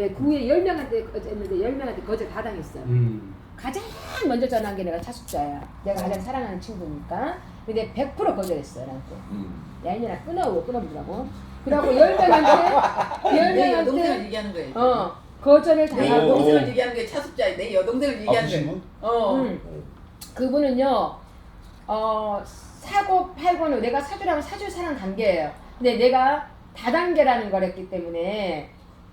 왜 구에 열 명한테 거절했는데 열 명한테 거절 다 당했어요. 음. 가장 먼저 전화한 게 내가 차숙자야. 내가 가장 사랑하는 친구니까. 근데 100% 거절했어요, 나한테. 음. 야, 이년아 끊어, 끊어보라고. 그러고 열 명한테, 열내 여동생을 명한테, 얘기하는 거예요. 어, 거절을 내 당하고, 여동생을 얘기하는 게 차숙자야. 내 여동생을 얘기하는 거예요. 아프신 어. 음, 그분은요, 어, 사고 팔고는 내가 사주라면 사줄 사람 관계예요. 근데 내가 다단계라는 걸 했기 때문에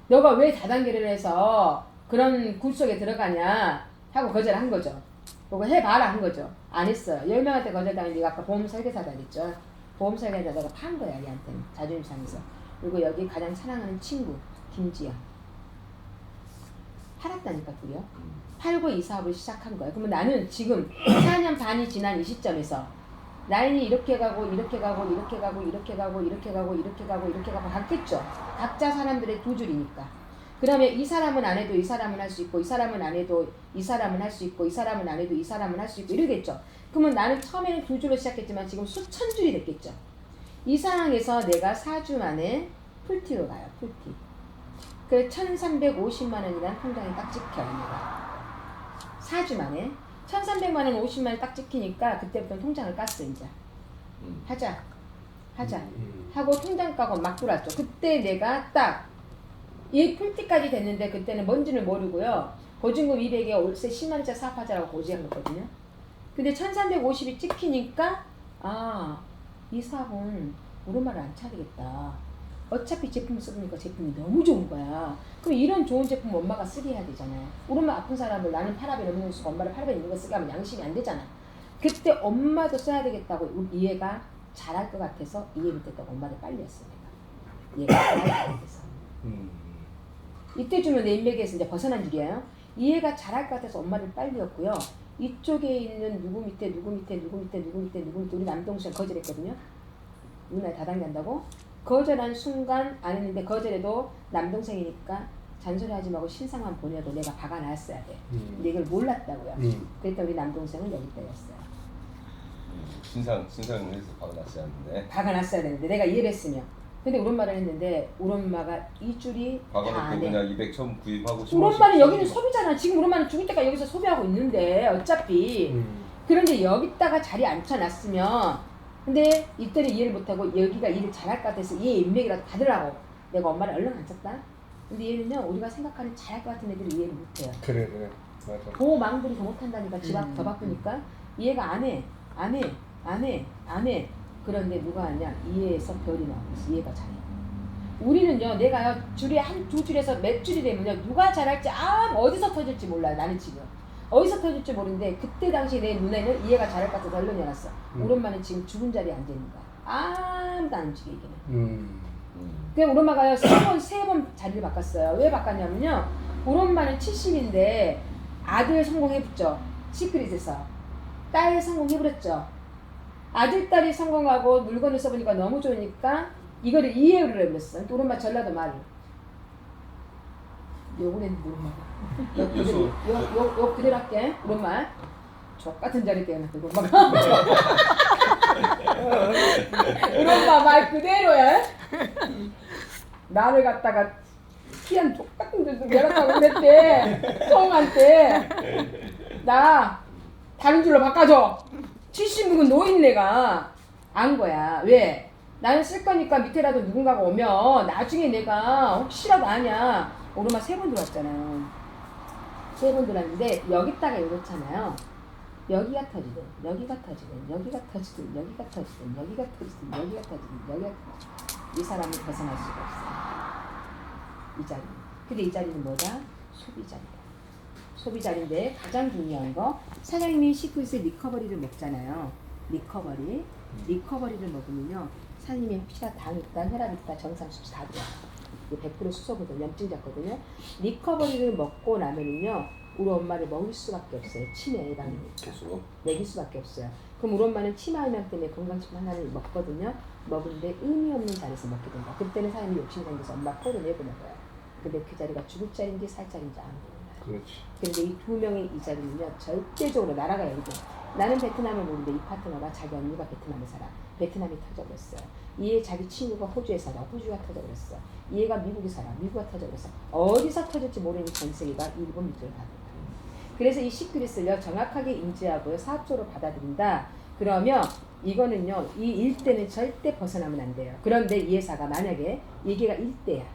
너가 왜 다단계를 해서 그런 굴 속에 들어가냐 하고 거절한 거죠. 그거 해봐라 한 거죠. 안 했어요. 열 명한테 거절당한 네가 아까 보험 설계사다 그랬죠. 보험 설계사다가 판 거야 얘한테는 자존심 상해서. 그리고 여기 가장 사랑하는 친구 김지영. 팔았다니까 그려. 팔고 이 사업을 시작한 거야. 그러면 나는 지금 4년 반이 지난 이 시점에서 라인이 이렇게 가고 이렇게 가고 이렇게 가고 이렇게 가고 이렇게 가고 이렇게 가고 이렇게 가고 갔겠죠. 각자 사람들의 두 줄이니까. 그러면 이 사람은 안 해도 이 사람은 할 수 있고 이 사람은 안 해도 이 사람은 할 수 있고 이 사람은 안 해도 이 사람은 할 수 있고 이러겠죠. 그러면 나는 처음에는 두 줄로 시작했지만 지금 수천 줄이 됐겠죠. 이 상황에서 내가 4주 만에 풀티로 가요. 풀티. 그 1350만 원이란 통장에 딱 찍혀요. 내가. 4주 만에 1300만 원 50만 원딱 찍히니까 그때부터 통장을 깠어 이제. 음. 하자. 하자. 음. 하고 통장 까고 막 돌았죠. 그때 내가 딱이 풀티까지 됐는데 그때는 뭔지는 모르고요. 보증금 200에 월세 10만 원짜리 사업하자라고 고지한 거거든요. 근데 1350이 찍히니까 아, 이 사업은 오랜만에 안 차리겠다. 어차피 제품 쓰니까 제품이 너무 좋은 거야. 그럼 이런 좋은 제품 엄마가 쓰게 해야 되잖아요. 우리 엄마 아픈 사람을 나는 파라벤 거 쓰고 엄마를 파라벤 있는 거 쓰게 하면 양심이 안 되잖아. 그때 엄마도 써야 되겠다고 우- 이해가 잘할 것 같아서 이해 못했다고 엄마를 빨리 했어 내가. 이해가 잘할 것 같아서. 음. 이때쯤은 내 인맥에서 이제 벗어난 줄이에요. 이해가 잘할 것 같아서 엄마를 빨리였고요. 이쪽에 있는 누구 밑에 누구 밑에 누구 밑에 누구 밑에 누구 밑에 우리 남동생 거절했거든요. 누나 다단계한다고 거절한 순간 안 했는데 거절해도 남동생이니까 잔소리하지 말고 신상만 보내도 내가 박아놨어야 돼. 음. 근데 이걸 몰랐다고요. 음. 그랬더니 우리 남동생은 여기 때렸어요. 신상 신상해서 박아놨어야 하는데 박아놨어야 되는데 내가 이해를 했으면. 근데 우리 엄마를 했는데 우리 엄마가 이 줄이 다 박아놓고 해. 그냥 200 처음 구입하고 우리 10만 원씩 엄마는 여기는. 소비잖아. 지금 우리 엄마는 죽을 때까지 여기서 소비하고 있는데 어차피 음. 그런데 여기다가 자리 앉혀놨으면 근데 이때는 이해를 못하고 여기가 일을 잘할 것 같아서 얘 인맥이라도 받으라고 내가 엄마를 얼른 앉혔다. 근데 얘는요 우리가 생각하는 잘할 것 같은 애들을 이해를 못해요. 그래 그래 맞아. 보망들이 더 못한다니까 집앞 음. 더 바쁘니까 이해가 안 해, 안 해, 안 해, 안 해. 그런데 누가 하냐 이해에서 별이 나오고 있어. 이해가 잘해. 우리는요 내가요 줄이 한 두 줄에서 몇 줄이 되면요 누가 잘할지 아 어디서 터질지 몰라요 나는 지금 어디서 터질지 모르는데 그때 당시 내 눈에는 이해가 잘할 것 같아서 얼른 열었어. 음. 엄마는 지금 죽은 자리에 앉아 있는 거야. 아무도 안 움직여 음. 음. 그냥 우리 엄마가요 세번 세 번 자리를 바꿨어요. 왜 바꿨냐면요. 엄마는 70인데 아들 성공해봤죠. 시크릿에서. 딸 성공해버렸죠. 아들 딸이 성공하고 물건을 써보니까 너무 좋으니까 이거를 이해를 해버렸어 또 우리 엄마 전라도 말 욕을 우리 엄마가 욕 그대로. 욕, 욕, 욕 그대로 할게. 엄마 족같은 자리 우리 엄마가 우리 엄마 말 그대로야. 나를 갖다가 희한 족같은 데서 연락하고 그랬대. 성한테. 나 다른 줄로 바꿔줘. 70묵은 노인네가 안 거야. 왜? 나는 쓸 거니까 밑에라도 누군가가 오면 나중에 내가 혹시라도 아냐 오르마 세번 들어왔잖아요. 세 번 들어왔는데 여기다가 이렇잖아요. 여기가 터지든 여기가 터지든 여기가 터지든 여기가 터지든 여기가 터지든 여기가 터지든 여기가 터지든. 이 사람은 벗어날 수가 없어요. 이 자리 근데 이 자리는 뭐다? 소비 자리다. 소비 자리인데 가장 중요한 거 사장님이 시크릿에 리커버리를 먹잖아요. 리커버리. 리커버리를 먹으면요. 사장님이 혹시나 당 있다 혈압 있다 정상 수치 다 들어와요 100% 수소거든 염증 잡거든요 리커버리를 먹고 나면은요 우리 엄마를 먹일 수밖에 없어요 치매 예방이니까 계속 먹일 수밖에 없어요. 그럼 우리 엄마는 치마 알명 때문에 건강식품 하나를 먹거든요. 먹는데 의미 없는 자리에서 먹게 된다. 그때는 사람이 욕심 생겨서 엄마 코를 내고 먹어요. 근데 그 자리가 죽을 자리인지 살 자리인지 아무도 몰라요. 그렇지. 근데 이 두 명의 이 자리는요 절대적으로 날아가요 이게. 나는 베트남을 모르는데 이 파트너가 자기 언니가 베트남에 살아. 베트남이 터져버렸어요. 이에 자기 친구가 호주에 살아 호주가 터져버렸어. 얘가 미국에 살아 미국가 터져버렸어. 어디서 터질지 모르는 전 세계가 일본 밑으로 가는 거야. 그래서 이 시크릿을요 정확하게 인지하고 사업적으로 받아들인다. 그러면 이거는요 이 일대는 절대 벗어나면 안 돼요. 그런데 이 회사가 만약에 이게가 일대야,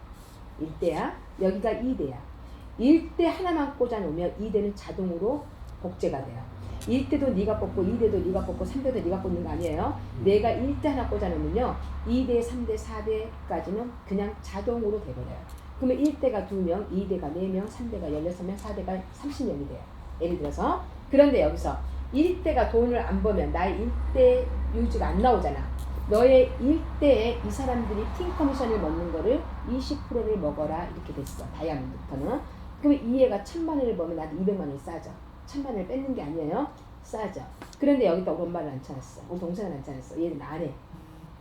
일대야 여기가 이대야. 일대 하나만 꽂아 놓으면 이대는 자동으로 복제가 돼요. 1대도 네가 뽑고 2대도 네가 뽑고 3대도 네가 뽑는 거 아니에요. 내가 1대 하나 꽂아놓으면요. 2대, 3대, 4대까지는 그냥 자동으로 돼버려요. 그러면 1대가 2명, 2대가 4명, 3대가 16명, 4대가 30명이 돼요. 예를 들어서 그런데 여기서 1대가 돈을 안 벌면 나의 1대 유지가 안 나오잖아. 너의 1대에 이 사람들이 팀 커미션을 먹는 거를 20%를 먹어라 이렇게 됐어. 다이아몬드부터는. 그러면 이 애가 천만 원을 벌면 나한테 200만 원이 싸져. 천만 원을 뺏는 게 아니에요. 싸죠. 그런데 여기다 우리 엄마를 앉혀놨어. 우리 동생을 앉혀놨어. 얘는 안 해.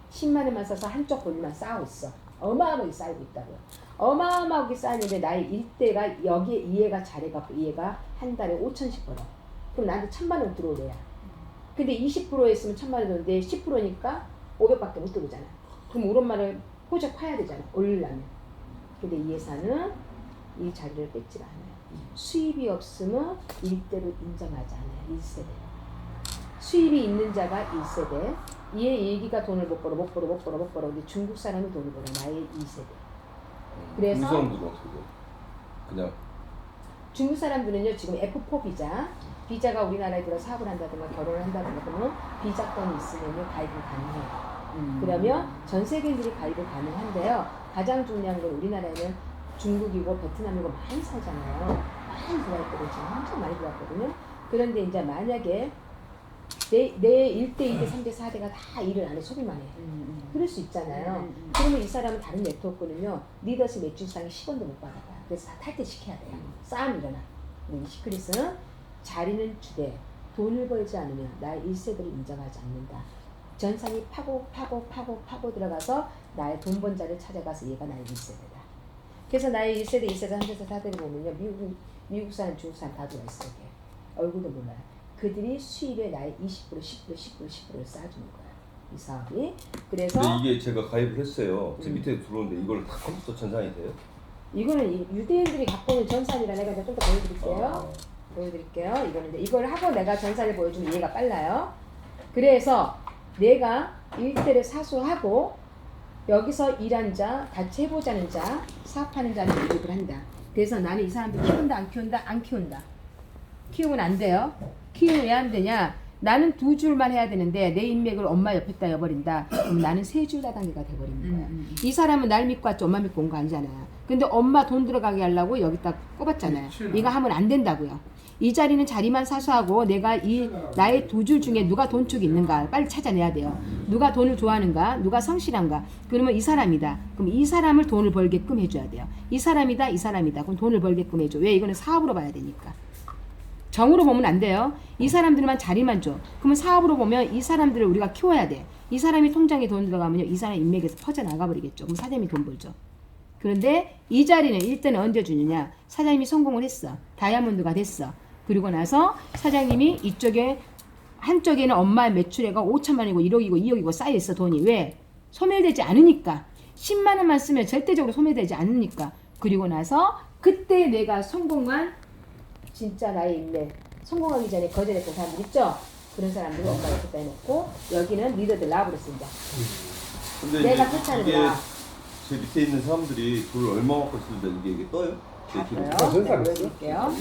10만 원만 써서 한쪽 볼만 쌓고 있어. 어마어마하게 쌓이고 있다고요. 어마어마하게 쌓이는데 나의 일대가 여기에 이해가 잘해갖고 이해가 한 달에 5천씩 벌어. 그럼 나한테 천만 원 들어오래야. 근데 20% 했으면 천만 원 들어오는데 10%니까 500밖에 못 들어오잖아. 그럼 우리 엄마를 호적 파야 되잖아. 올리려면. 근데 이 회사는 이 자리를 뺏지가 않아요. 수입이 없으면 일대로 인정하지 않아요. 1세대. 수입이 있는 자가 1세대. 얘 얘기가 돈을 못 벌어, 못 벌어, 못 벌어, 못 벌어. 근데 중국 사람이 돈을 벌어. 나의 2세대. 그래서- 우리 사람들은 어떻게 돼? 그냥 중국 사람들은요 지금 F4 비자 비자가 우리나라에 들어 사업을 한다든가 결혼을 한다든가 그러면 비자권이 있으면 가입이 가능해요. 음. 그러면 전 세계인들이 가입이 가능한데요. 가장 중요한 건 우리나라에는 중국이고 베트남이고 많이 살잖아요. 많이 들어왔거든요. 엄청 많이 들어왔거든요. 그런데 이제 만약에 내, 내 1대, 2대, 3대, 4대가 다 일을 안 해, 소리만 해. 음. 그럴 수 있잖아요. 음, 음. 그러면 이 사람은 다른 네트워크는요 리더십 매출상에 10원도 못 받아가. 그래서 다 탈퇴시켜야 돼요. 싸움이 일어나. 근데 이 시크릿은 자리는 주되 돈을 벌지 않으면 나의 1세대를 인정하지 않는다. 전산이 파고 파고 파고 파고 들어가서 나의 돈 번 자를 찾아가서 얘가 나의 1세대다. 그래서 나의 1세대, 2세대, 3세대, 4세대 보면요 미국 미국 사람, 중국 사람 다 들어와 있어 이게 얼굴도 몰라요. 그들이 수입에 나의 20% 10% 10% 10%를 쌓아주는 거야. 이 사업이. 그래서 근데 이게 제가 가입을 했어요. 제 음. 밑에 들어오는데 이걸 다 컴퓨터 전산이 돼요? 이거는 이 유대인들이 갖고 있는 전산이라 내가 좀더 보여드릴게요. 아, 보여드릴게요. 이거는 이제 이걸 하고 내가 전산을 보여주면 이해가 빨라요. 그래서 내가 일대를 사수하고 여기서 일한 자, 같이 해보자는 자, 사업하는 자는 유입을 한다. 그래서 나는 이 사람들 키운다, 안 키운다, 안 키운다. 키우면 안 돼요. 키우면 왜 안 되냐? 나는 두 줄만 해야 되는데 내 인맥을 엄마 옆에 다 여버린다. 그럼 나는 세 줄 다단계가 돼버리는 거야. 음, 음. 이 사람은 날 믿고 왔지 엄마 믿고 온 거 아니잖아요. 근데 엄마 돈 들어가게 하려고 여기다 꼽았잖아요. 이거 하면 안 된다고요. 이 자리는 자리만 사수하고 내가 이 나의 두 줄 중에 누가 돈축이 있는가 빨리 찾아내야 돼요. 누가 돈을 좋아하는가, 누가 성실한가. 그러면 이 사람이다. 그럼 이 사람을 돈을 벌게끔 해줘야 돼요. 이 사람이다, 이 사람이다. 그럼 돈을 벌게끔 해줘. 왜 이거는 사업으로 봐야 되니까. 정으로 보면 안 돼요. 이 사람들만 자리만 줘. 그러면 사업으로 보면 이 사람들을 우리가 키워야 돼. 이 사람이 통장에 돈 들어가면요. 이 사람 인맥에서 퍼져나가 버리겠죠. 그럼 사장님이 돈 벌죠. 그런데 이 자리는 일단은 언제 주느냐? 사장님이 성공을 했어. 다이아몬드가 됐어. 그리고 나서 사장님이 이쪽에 한쪽에는 엄마의 매출액가 5천만 원이고 1억이고 2억이고 쌓여 있어 돈이 왜? 소멸되지 않으니까 10만 원만 쓰면 절대적으로 소멸되지 않으니까 그리고 나서 그때 내가 성공한 진짜 나의 인맥 성공하기 전에 거절했던 사람들 있죠? 그런 사람들을 엄마 옆에다 해놓고 여기는 리더들 나와버렸어 이제 근데 내가 이제 이게 거야. 제 밑에 있는 사람들이 돈을 얼마 있는데 이게, 이게 떠요? 제다 기록에? 떠요. 전산 내가 있어? 보여드릴게요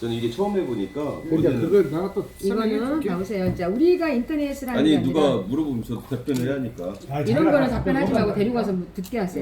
저는 이게 처음 해보니까 그러니까 어제는- 그걸 내가 또 설명해 이거는 줄게. 보세요 자 우리가 인터넷을 하는 아니 게 아니라 누가 물어보면 저 답변을 해야 하니까 아, 이런 잘 거는. 답변하지 말고 데리고 가서 듣게 하세요